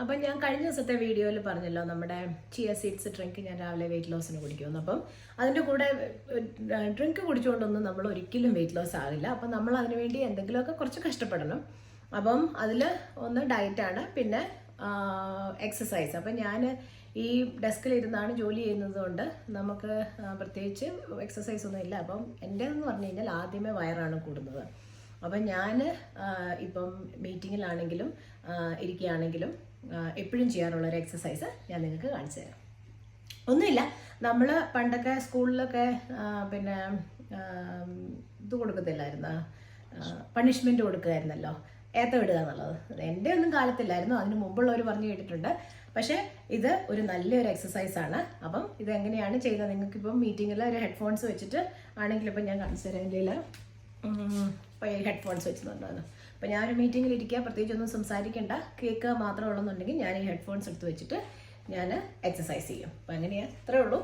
അപ്പം ഞാൻ കഴിഞ്ഞ ദിവസത്തെ വീഡിയോയിൽ പറഞ്ഞല്ലോ നമ്മുടെ ചിയ സീഡ്സ് ഡ്രിങ്ക് ഞാൻ രാവിലെ വെയിറ്റ് ലോസിന് കുടിക്കുമെന്ന്. അപ്പം അതിന്റെ കൂടെ ഡ്രിങ്ക് കുടിച്ചുകൊണ്ടൊന്നും നമ്മൾ ഒരിക്കലും വെയിറ്റ് ലോസ് ആകില്ല. അപ്പം നമ്മൾ അതിനുവേണ്ടി എന്തെങ്കിലുമൊക്കെ കുറച്ച് കഷ്ടപ്പെടണം. അപ്പം അതിൽ ഒന്ന് ഡയറ്റാണ് പിന്നെ എക്സസൈസ് അപ്പം ഞാൻ ഈ ഡെസ്കിൽ ഇരുന്നാണ് ജോലി ചെയ്യുന്നത് കൊണ്ട് നമുക്ക് പ്രത്യേകിച്ച് എക്സസൈസ് ഒന്നും ഇല്ല. അപ്പം എന്റെ എന്ന് പറഞ്ഞു കഴിഞ്ഞാൽ ആദ്യമേ വയറാണ് കൂടുന്നത്. അപ്പം ഞാൻ ഇപ്പം മീറ്റിങ്ങിലാണെങ്കിലും ഇരിക്കുകയാണെങ്കിലും എപ്പോഴും ചെയ്യാറുള്ള ഒരു എക്സസൈസ് ഞാൻ നിങ്ങൾക്ക് കാണിച്ചു തരാം. ഒന്നുമില്ല നമ്മൾ പണ്ടൊക്കെ സ്കൂളിലൊക്കെ പിന്നെ ഇത് കൊടുക്കത്തില്ലായിരുന്നു? പണിഷ്മെന്റ് കൊടുക്കുമായിരുന്നല്ലോ? ഏത്തവിടുക എന്നുള്ളത്. എന്റെ ഒന്നും കാലത്തില്ലായിരുന്നു അതിന് മുമ്പുള്ളവർ പറഞ്ഞു കേട്ടിട്ടുണ്ട്. പക്ഷേ ഇത് ഒരു നല്ലൊരു ആണ്. അപ്പം ഇത് എങ്ങനെയാണ് ചെയ്യുന്നത് നിങ്ങൾക്കിപ്പം മീറ്റിങ്ങിൽ ഒരു ഹെഡ്ഫോൺസ് വെച്ചിട്ട് ആണെങ്കിലും ഇപ്പം ഞാൻ കാണിച്ചു തരാം ഹെഡ്ഫോൺസ് വെച്ചിട്ടുണ്ടായിരുന്നു. അപ്പോൾ ഒരു മീറ്റിങ്ങിൽ ഇരിക്കുക പ്രത്യേകിച്ച് ഒന്നും സംസാരിക്കേണ്ട. കേൾക്കുക മാത്രമേ ഉള്ളെന്നുണ്ടെങ്കിൽ ഞാൻ ഈ ഹെഡ്ഫോൺസ് എടുത്ത് വെച്ചിട്ട് ഞാൻ എക്സസൈസ് ചെയ്യും. അപ്പം അങ്ങനെയാണ് അത്രേ ഉള്ളൂ.